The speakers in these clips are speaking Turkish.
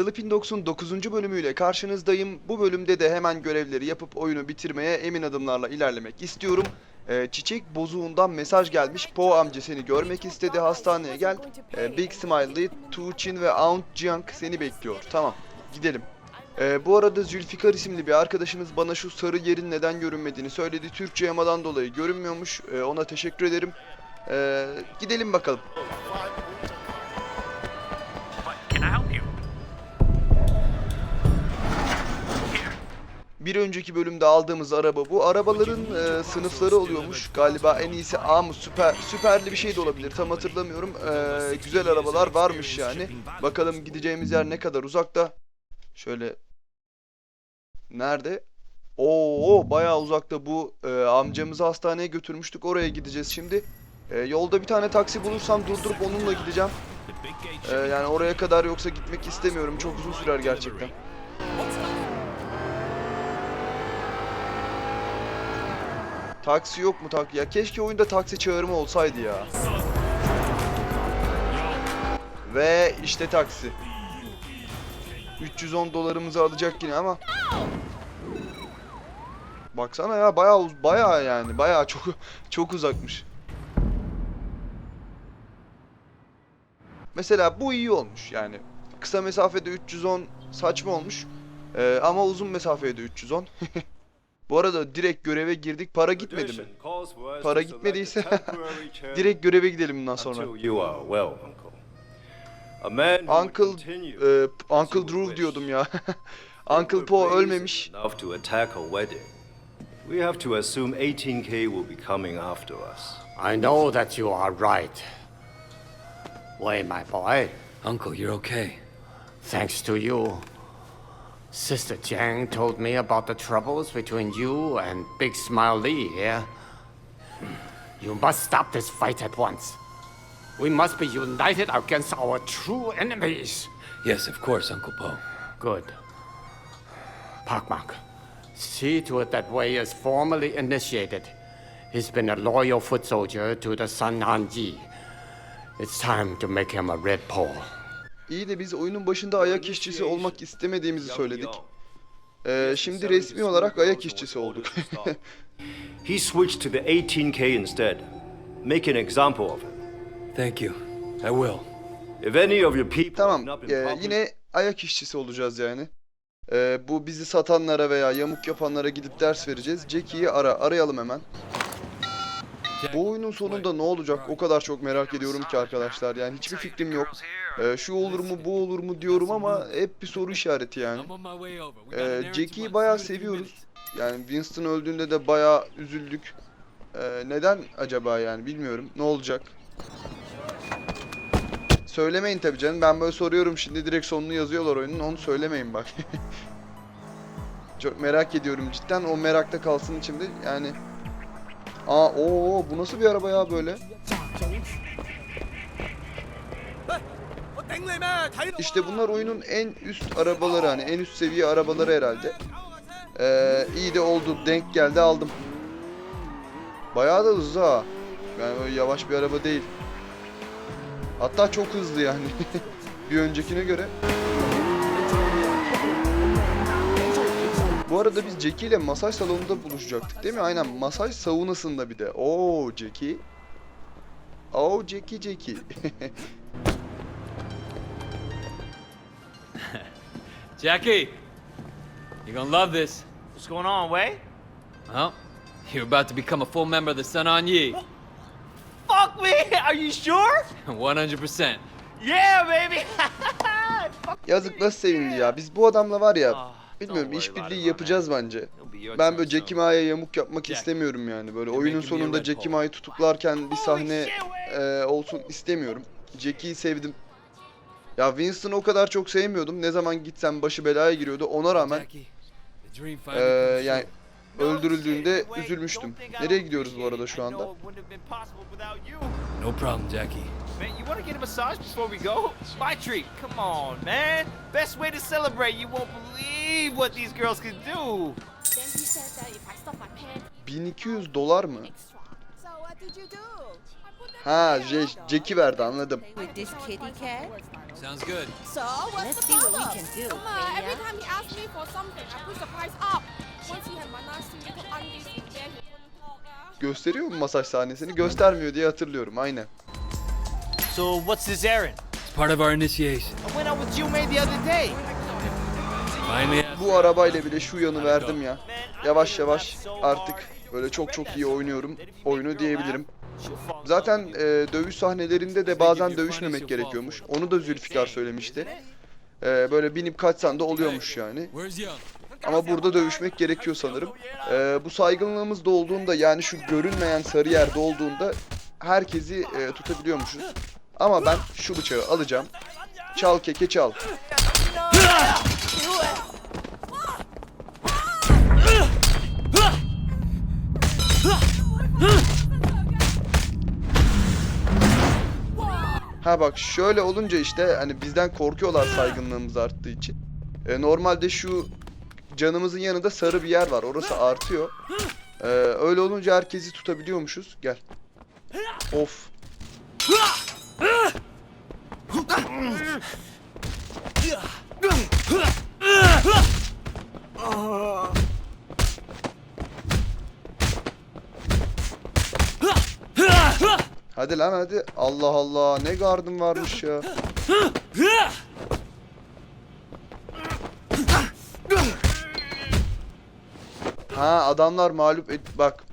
Sleeping Dogs'un 9. bölümüyle karşınızdayım. Bu bölümde de hemen görevleri yapıp oyunu bitirmeye emin adımlarla ilerlemek istiyorum. Ee, çiçek bozuğundan mesaj gelmiş. Po amca seni görmek istedi. Hastaneye gel. Ee, Big Smiley, Tuğçin ve Aunt Jiang seni bekliyor. Tamam, gidelim. Ee, bu arada Zülfikar isimli bir arkadaşımız bana şu sarı yerin neden görünmediğini söyledi. Türkçe yamadan dolayı görünmüyormuş. Ee, ona teşekkür ederim. Ee, gidelim bakalım. Bir önceki bölümde aldığımız araba bu. Arabaların e, sınıfları oluyormuş. Galiba en iyisi A mı? Süper, süperli bir şey de olabilir. Tam hatırlamıyorum. E, güzel arabalar varmış yani. Bakalım gideceğimiz yer ne kadar uzakta. Şöyle. Nerede? Oo bayağı uzakta bu e, amcamızı hastaneye götürmüştük. Oraya gideceğiz şimdi. E, yolda bir tane taksi bulursam durdurup onunla gideceğim. E, yani oraya kadar yoksa gitmek istemiyorum. Çok uzun sürer gerçekten. Taksi yok mu taksi? Ya keşke oyunda taksi çağırma olsaydı ya. Ve işte taksi. 310 dolarımızı alacak yine ama. Baksana ya bayağı bayağı yani bayağı çok çok uzakmış. Mesela bu iyi olmuş yani. Kısa mesafede 310 saçma olmuş. Ee, ama uzun mesafede 310. Bu arada direkt göreve girdik. Para gitmedi mi? Para gitmediyse direkt göreve gidelim bundan sonra. Uncle. E, Uncle Drew diyordum ya. Uncle brazen ölmemiş. We have to assume 18K will be coming after us. I know that you are right. Wait, my boy. Uncle, you're okay. Thanks to you. Sister Jiang told me about the troubles between you and Big Smile Lee here. You must stop this fight at once. We must be united against our true enemies. Yes, of course, Uncle Poe. Good. Pakmak, see to it that Wei is formally initiated. He's been a loyal foot soldier to the Sun Han Yi. It's time to make him a red pole. İyi de biz oyunun başında ayak işçisi olmak istemediğimizi söyledik. Ee, şimdi resmi olarak ayak işçisi olduk. He switched to the 18K instead. Make an example of him. Thank you. I will. If any of your people tamam, public- yine ayak işçisi olacağız yani. Ee, bu bizi satanlara veya yamuk yapanlara gidip ders vereceğiz. Jackie'yi ara, arayalım hemen. Bu oyunun sonunda ne olacak o kadar çok merak ediyorum ki arkadaşlar. Yani hiçbir fikrim yok. Ee, şu olur mu bu olur mu diyorum ama hep bir soru işareti yani. Ee, Jackie'yi bayağı seviyoruz. Yani Winston öldüğünde de bayağı üzüldük. Ee, neden acaba yani bilmiyorum. Ne olacak? Söylemeyin tabii canım. Ben böyle soruyorum şimdi direkt sonunu yazıyorlar oyunun. Onu söylemeyin bak. Çok merak ediyorum cidden. O merakta kalsın içimde. Yani Aa o bu nasıl bir araba ya böyle? İşte bunlar oyunun en üst arabaları hani en üst seviye arabaları herhalde. Ee, iyi de oldu denk geldi aldım. Bayağı da hızlı ha. Yani öyle yavaş bir araba değil. Hatta çok hızlı yani. bir öncekine göre. Bu arada biz Jackie ile masaj salonunda buluşacaktık değil mi? Aynen masaj saunasında bir de. Oo Jackie. Oo Jackie Jackie. Jackie, you're gonna love this. What's going on, Way? Well, you're about to become a full member of the Sun On Yi. Fuck me! Are you sure? 100%. Yeah, baby! Yazık nasıl sevindi ya. Biz bu adamla var ya Ah, bilmiyorum işbirliği yapacağız bence. Ben böyle Jackie. Ma'ya yamuk yapmak istemiyorum yani. Böyle oyunun sonunda Jackie. Ma'yı tutuklarken bir sahne e, olsun istemiyorum. Jackie'yi sevdim. Ya Winston'ı o kadar çok sevmiyordum. Ne zaman gitsem başı belaya giriyordu. Ona rağmen e, yani öldürüldüğünde üzülmüştüm. Nereye gidiyoruz bu arada şu anda? No problem, Jackie. Man, you want to get a massage before we go? My treat. Come on, man. Best way to celebrate. You won't believe what these girls can do. Then he said that if I stop my pants 1200 dolar mı? So what did you do? Ha. Je- Jackie verdi anladım. With this kitty cat? Sounds good. So what's Let's the see what we problem? can do, Come on, every Freya. time he asks me for something, I push the price up. Once he had my nice little undies in there, he wouldn't talk. Gösteriyor mu masaj sahnesini? Göstermiyor diye hatırlıyorum aynen. So what's this errand? It's part of our initiation. I went out with you the other day. Finally Bu arabayla bile şu yanı verdim ya. Yavaş yavaş artık böyle çok çok iyi oynuyorum oyunu diyebilirim. Zaten e, dövüş sahnelerinde de bazen dövüşmemek gerekiyormuş. Onu da Zülfikar söylemişti. E, böyle binip kaçsan da oluyormuş yani. Ama burada dövüşmek gerekiyor sanırım. E, bu saygınlığımız da olduğunda yani şu görünmeyen sarı yerde olduğunda herkesi e, tutabiliyormuşuz. Ama ben şu bıçağı alacağım. Çal keke çal. Ha bak şöyle olunca işte hani bizden korkuyorlar saygınlığımız arttığı için. E, normalde şu canımızın yanında sarı bir yer var. Orası artıyor. E, öyle olunca herkesi tutabiliyormuşuz. Gel. Of. Hadi lan hadi. Allah Allah ne gardım varmış ya. Ha adamlar mağlup et bak.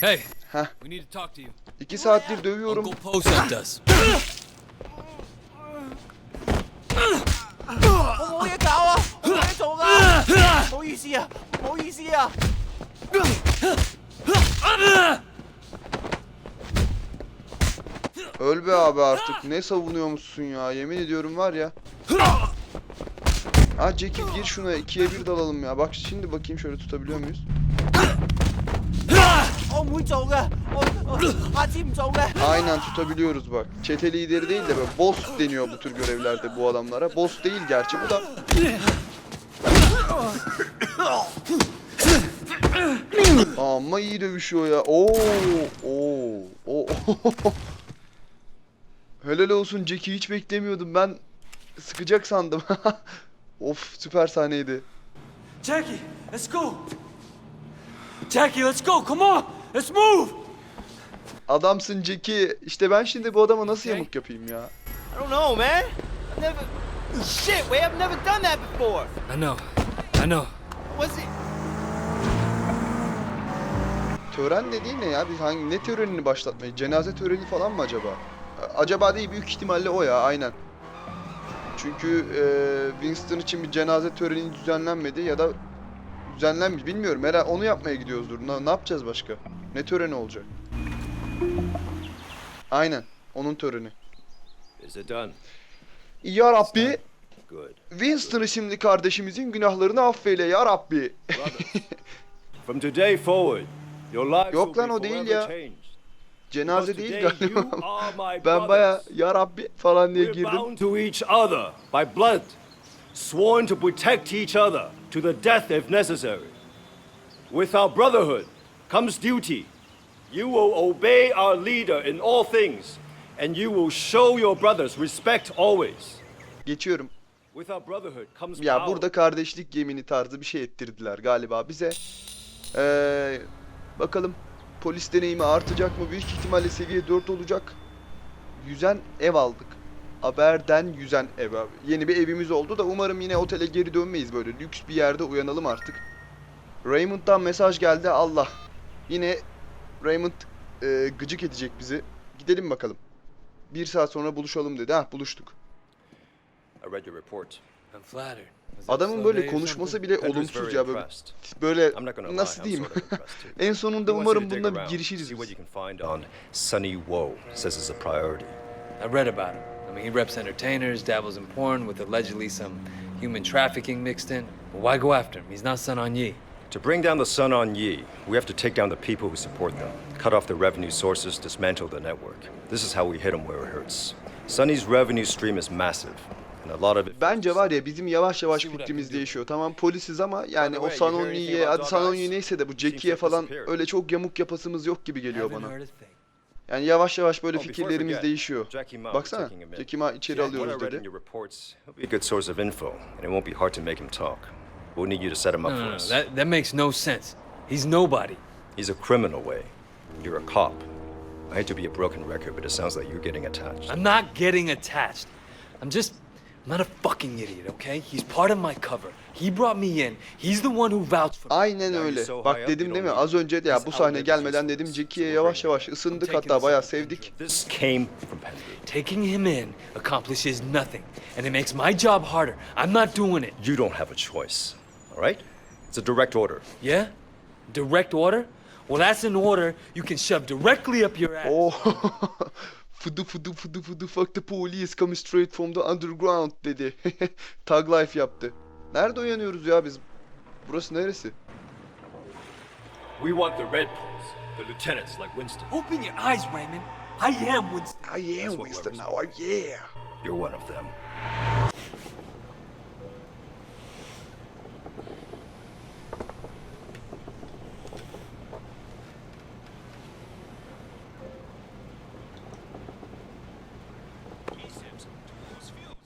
Hey, Huh. we need to talk to you. iki saattir dövüyorum more easier. Öl be abi artık. Ne savunuyormuşsun ya? Yemin ediyorum var ya. Ha Jackie gir şuna. ikiye bir dalalım ya. Bak şimdi bakayım şöyle tutabiliyor muyuz? Aynen tutabiliyoruz bak. Çete lideri değil de böyle boss deniyor bu tür görevlerde bu adamlara. Boss değil gerçi bu da. Ama iyi dövüşüyor ya. Oo, oo, oo. Helal olsun Jackie hiç beklemiyordum. Ben sıkacak sandım. of süper sahneydi. Jackie, let's go. Jackie, let's go. Come on. Let's move. Adamsın Jackie. İşte ben şimdi bu adama nasıl yamuk yapayım ya? I don't know, man. I've never. Shit, Way, I've never done that before. I know. I know. Was it? Tören dediğin ne ya? Biz hangi ne törenini başlatmayı? Cenaze töreni falan mı acaba? Acaba değil büyük ihtimalle o ya aynen. Çünkü e, Winston için bir cenaze töreni düzenlenmedi ya da düzenlenmiş bilmiyorum. Herhalde onu yapmaya gidiyoruzdur. Ne, ne yapacağız başka? Ne töreni olacak? Aynen. Onun töreni. Is it done? Ya Rabbi. Winston'ı şimdi kardeşimizin günahlarını affeyle ya Rabbi. From today forward, your lives Yok lan o değil ya. Cenaze değil galiba. ben baya ya Rabbi falan diye girdim. bound to each other by blood, sworn to protect each other to the death if necessary. With our brotherhood comes duty. You will obey our leader in all things, and you will show your brothers respect always. Geçiyorum. Ya burada kardeşlik yemini tarzı bir şey ettirdiler galiba bize. Ee, bakalım polis deneyimi artacak mı? Büyük ihtimalle seviye 4 olacak. Yüzen ev aldık. Haberden yüzen ev. Yeni bir evimiz oldu da umarım yine otele geri dönmeyiz böyle. Lüks bir yerde uyanalım artık. Raymond'dan mesaj geldi. Allah. Yine Raymond e, gıcık edecek bizi. Gidelim bakalım. Bir saat sonra buluşalım dedi. Ha buluştuk. I read your report. I'm flattered. Was that a Adamın slow böyle day or konuşması something? bile Pedro's olumsuz very ya böyle. impressed. Böyle I'm not gonna lie, nasıl I'm diyeyim? sort of impressed too. en He sonunda wants you umarım to dig bununla bir around, girişiriz see what biz. you can find on Sonny Woe. Says it's a priority. I read about him. I mean, he reps entertainers, dabbles in porn with allegedly some human trafficking mixed in. But why go after him? He's not Sun On Yi. To bring down the Sun on Yi, we have to take down the people who support them, cut off the revenue sources, dismantle the network. This is how we hit him where it hurts. Sunny's revenue stream is massive. And a lot of it. Bence var ya bizim yavaş yavaş fikrimiz değişiyor. Tamam polisiz ama yani o Sanonyi'ye Dog Sanonyi neyse de bu Jackie'ye falan öyle çok yamuk yapasımız yok gibi geliyor bana. Yani yavaş yavaş böyle Oh, fikirlerimiz değişiyor. Baksana. Jackie Ma içeri alıyoruz dedi. a good source of info, and it won't be hard to make him talk. We'll need you to set him up for us. that, that makes no sense. He's nobody. He's a criminal, Way. You're a cop. I hate to be a broken record, but it sounds like you're getting attached. I'm not getting attached. I'm just, I'm not a fucking idiot, okay? He's part of my cover. He brought me in. He's the one who vouched for me. Aynen öyle. Bak dedim değil mi? Az önce de ya This bu sahne gelmeden dedim. Jackie'ye yavaş yavaş ısındık hatta this bayağı sevdik. This came from. Taking him in accomplishes nothing, and it makes my job harder. I'm not doing it. You don't have a choice, all right? It's a direct order. Yeah? Direct order? Well, that's an order you can shove directly up your ass. Oh. Fıdı fıdı fıdı fıdı fuck the police coming straight from the underground dedi. Tag life yaptı. Nerede uyanıyoruz ya biz? Burası neresi? We want the Red Bulls, the lieutenants like Winston. Open your eyes, Raymond. I am Winston. I am Winston we're now, oh yeah. You're one of them.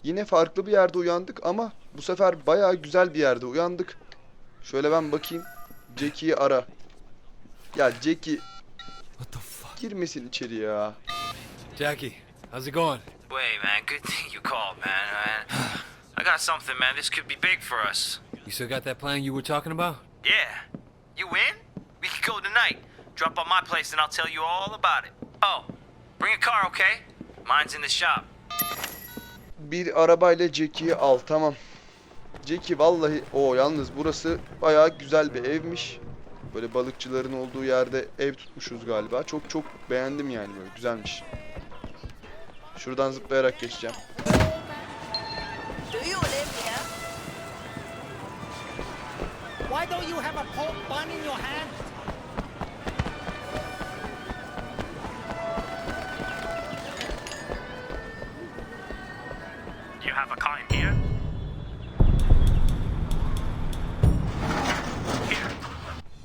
Yine farklı bir yerde uyandık ama bu sefer bayağı güzel bir yerde uyandık. Şöyle ben bakayım. Jackie'yi ara. Ya Jackie What the fuck? girmesin içeri ya. Jackie, how's it going? Wait, man. Good thing you called, man. man. I got something, man. This could be big for us. You still got that plan you were talking about? Yeah. You in? We could go tonight. Drop by my place and I'll tell you all about it. Oh, bring a car, okay? Mine's in the shop. Bir arabayla Jackie'yi al tamam. Jackie vallahi o yalnız burası bayağı güzel bir evmiş. Böyle balıkçıların olduğu yerde ev tutmuşuz galiba. Çok çok beğendim yani böyle güzelmiş. Şuradan zıplayarak geçeceğim. Why don't you have a pork bun in your hand?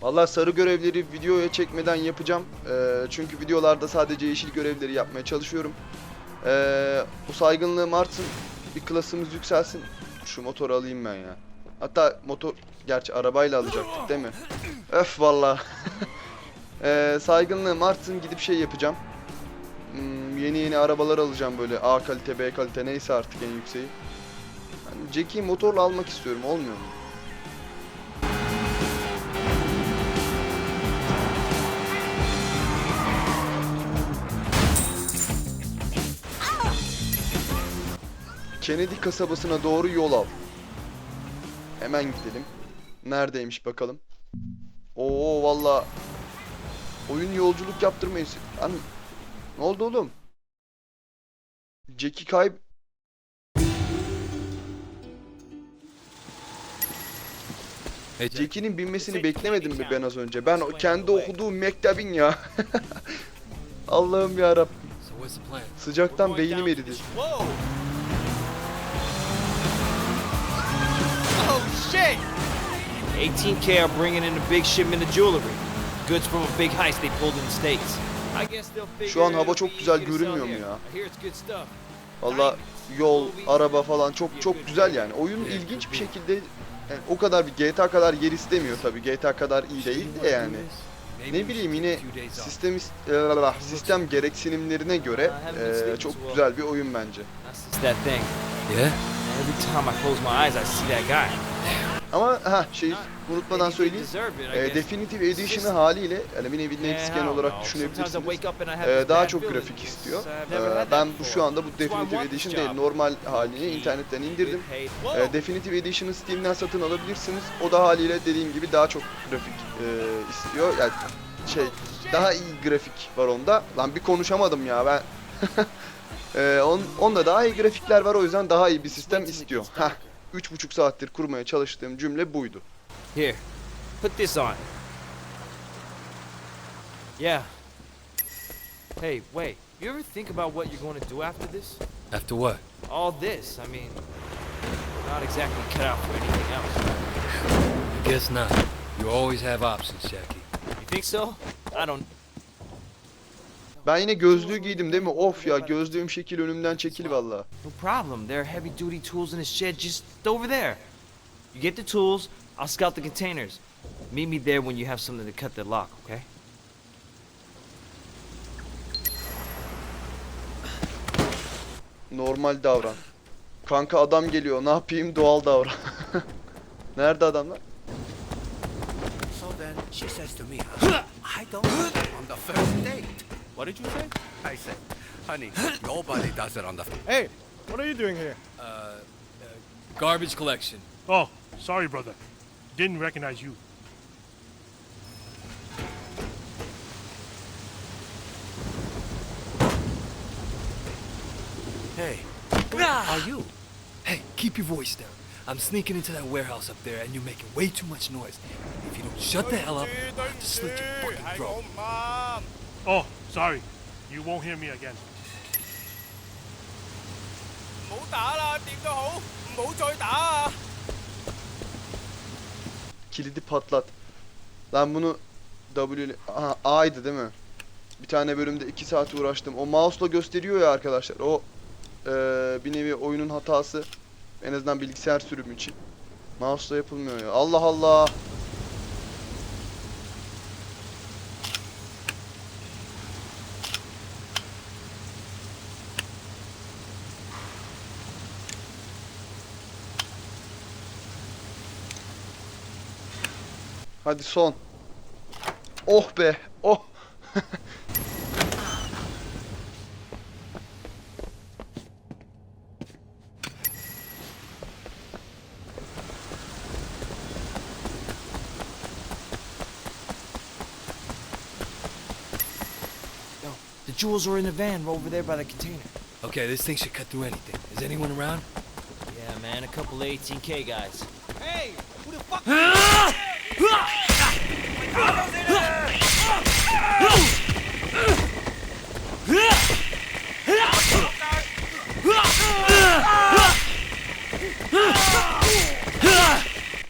Vallahi sarı görevleri videoya çekmeden yapacağım. Ee, çünkü videolarda sadece yeşil görevleri yapmaya çalışıyorum. Ee, bu saygınlığım artsın. Bir klasımız yükselsin. Şu motoru alayım ben ya. Hatta motor... Gerçi arabayla alacaktık değil mi? Öf vallahi. ee, saygınlığım artsın gidip şey yapacağım. Hmm, yeni yeni arabalar alacağım böyle A kalite B kalite neyse artık en yükseği. Yani Jackie'yi motorla almak istiyorum olmuyor mu? Kennedy kasabasına doğru yol al. Hemen gidelim. Neredeymiş bakalım. Oo valla. Oyun yolculuk yaptırmayın. Lan ne oldu oğlum? Jackie kayb... Hey, Jackie. Jackie'nin binmesini beklemedim mi ben az önce? Ben kendi okuduğum mektebin ya. Allah'ım ya plan? Sıcaktan beynim eridi. Shit! 18K are bringing in a big shipment of jewelry. Goods from a big heist they pulled in the States. I guess they'll figure Şu an hava çok güzel görünmüyor mu ya? Valla yol, araba falan çok çok güzel yani. Oyun ilginç bir şekilde yani o kadar bir GTA kadar yer istemiyor tabi. GTA kadar iyi değil de yani. Ne bileyim yine sistem is- e, sistem gereksinimlerine göre e, çok güzel bir oyun bence. Ama ha şey unutmadan söyleyeyim. E. Definitive Edition'ı haliyle yani bir nevi next gen olarak düşünebilirsiniz. E, daha çok grafik istiyor. E, ben bu şu anda bu Definitive Edition değil normal halini internetten indirdim. E, Whoa! Definitive Edition'ı Steam'den satın alabilirsiniz. O da haliyle dediğim gibi daha çok grafik e, istiyor. Yani şey daha iyi grafik var onda. Lan bir konuşamadım ya ben. e, on, onda daha iyi grafikler var o yüzden daha iyi bir sistem istiyor. Heh. Üç buçuk saattir kurmaya çalıştığım cümle buydu. Here, put this on. Yeah. Hey, wait. You ever think about what you're going to do after this? After what? All this, I mean, not exactly cut out for anything else. I guess not. You always have options, Jackie. You think so? I don't. Ben yine gözlüğü giydim değil mi? Of ya gözlüğüm şekil önümden çekil valla. No problem. There are heavy duty tools in the shed just over there. You get the tools, I'll scout the containers. Meet me there when you have something to cut the lock, okay? Normal davran. Kanka adam geliyor ne yapayım doğal davran. Nerede adamlar? So then she says to me, I don't on the first date. What did you say? I said, honey, nobody does it on the Hey, what are you doing here? Uh, garbage collection. Oh, sorry, brother. Didn't recognize you. Hey, Are you? Hey, keep your voice down. I'm sneaking into that warehouse up there and you're making way too much noise. If you don't shut the hell up, I'll have to slit your fucking throat. Oh, sorry. You won't hear me again. Kilidi patlat. Lan bunu W ile- Aha, A'ydı değil mi? Bir tane bölümde 2 saat uğraştım. O mouse'la gösteriyor ya arkadaşlar. O eee, bir nevi oyunun hatası. En azından bilgisayar sürümü için. Mouse'la yapılmıyor ya. Allah Allah. Hadi son. Oh be. Oh. Yo, the jewels are in the van over there by the container. Okay, this thing should cut through anything. Is anyone around? Yeah, man, a couple 18K guys. Hey, who the fuck? Ah!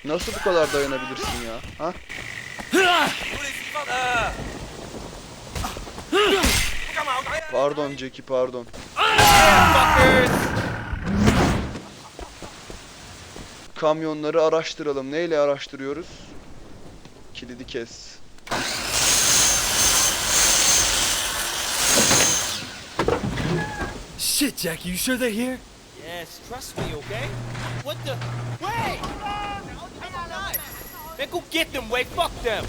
Nasıl bu kadar dayanabilirsin ya? Ha? Pardon Jackie pardon. Kamyonları araştıralım. Neyle araştırıyoruz? Kilidi kes. Shit, Jackie, you sure they're here? Yes, trust me, okay? What the? Wait! Man, go get them, Wait, fuck them!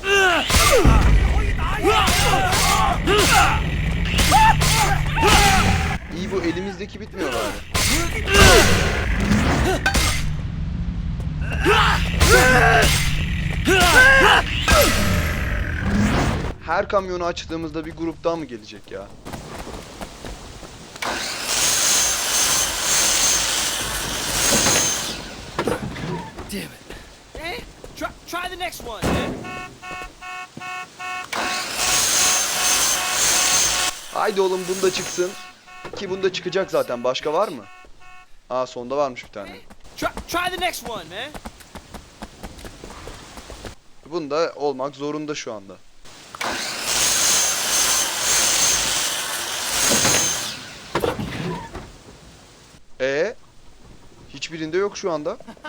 İyi bu elimizdeki bitmiyor bari. Her kamyonu açtığımızda bir grup daha mı gelecek ya? Damn it. Eh? Try, try the next one, man. Haydi oğlum bunda çıksın. Ki bunda çıkacak zaten. Başka var mı? Aa sonda varmış bir tane. Try, try the next one, man. Bunda olmak zorunda şu anda. E Hiçbirinde yok şu anda.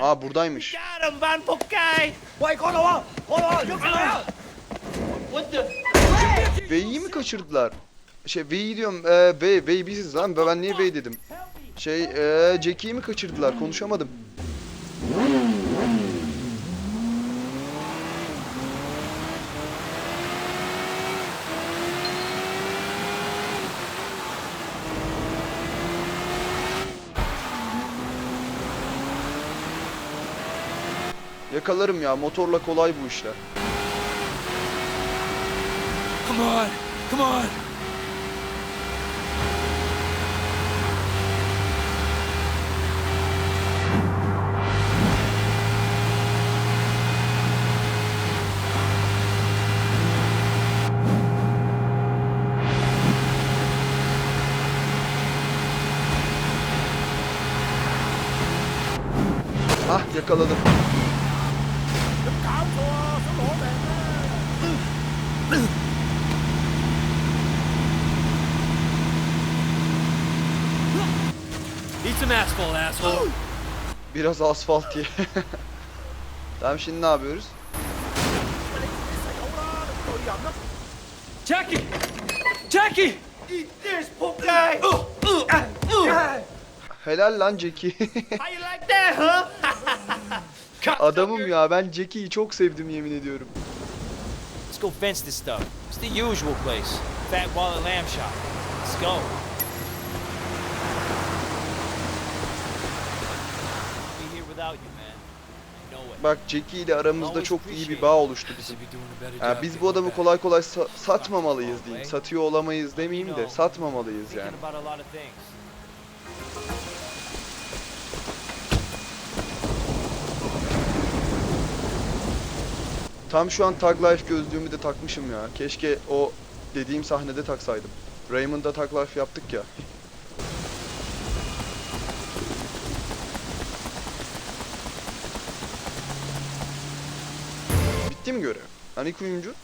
Aa buradaymış. V'yi mi kaçırdılar? Şey V'yi diyorum. E, V, V biziz lan. Ben niye V dedim? Şey e, Jackie'yi mi kaçırdılar? Konuşamadım. yakalarım ya. Motorla kolay bu işler. Come on. Come on. Ah yakaladım. Some asphalt, asshole. Biraz asfalt diye. tamam şimdi ne yapıyoruz? Jackie! Jackie! Helal lan Jackie. Adamım ya ben Jackie'yi çok sevdim yemin ediyorum. Let's go fence this stuff. It's the usual place. Fat Wallet Lamb Shop. Let's go. Be here without you, man. I know it. Bak Jackie ile aramızda çok iyi bir bağ oluştu bizim. Job biz bu adamı kolay kolay sa- satmamalıyız diyeyim. Satıyor olamayız demeyeyim de satmamalıyız yani. Tam şu an Tag Life gözlüğümü de takmışım ya. Keşke o dediğim sahnede taksaydım. Raymond'da Tag Life yaptık ya. Bitti mi görev? Hani kuyumcu?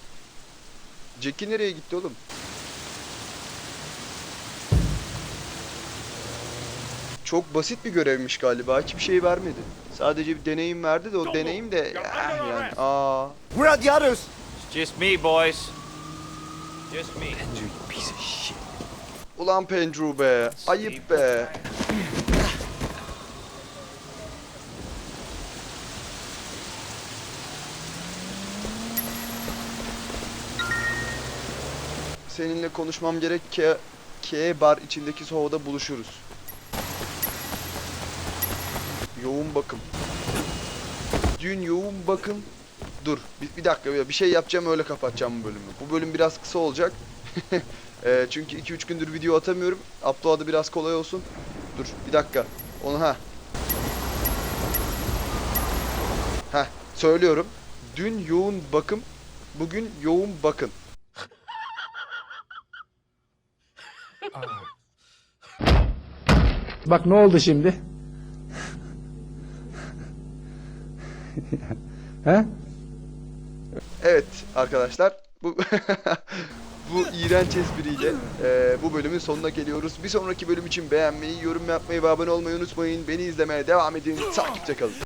Jackie nereye gitti oğlum? Çok basit bir görevmiş galiba. Hiçbir şey vermedi. Sadece bir deneyim verdi de o deneyim de ah yani. Aa. Where are the others? It's just me, boys. Just me. Ulan Pendrew be. Ayıp be. Seninle konuşmam gerek K, K bar içindeki soğuda buluşuruz. Yoğun bakım. Dün yoğun bakım. Dur bir, bir dakika bir- şey yapacağım öyle kapatacağım bu bölümü. Bu bölüm biraz kısa olacak. Ee, çünkü 2-3 gündür video atamıyorum. Upload'ı biraz kolay olsun. Dur bir dakika. Onu ha. Ha söylüyorum. Dün yoğun bakım, bugün yoğun bakın. Bak ne oldu şimdi? He? Evet arkadaşlar bu bu iğrenç espriyle e, bu bölümün sonuna geliyoruz. Bir sonraki bölüm için beğenmeyi, yorum yapmayı ve abone olmayı unutmayın. Beni izlemeye devam edin. Takipte kalın.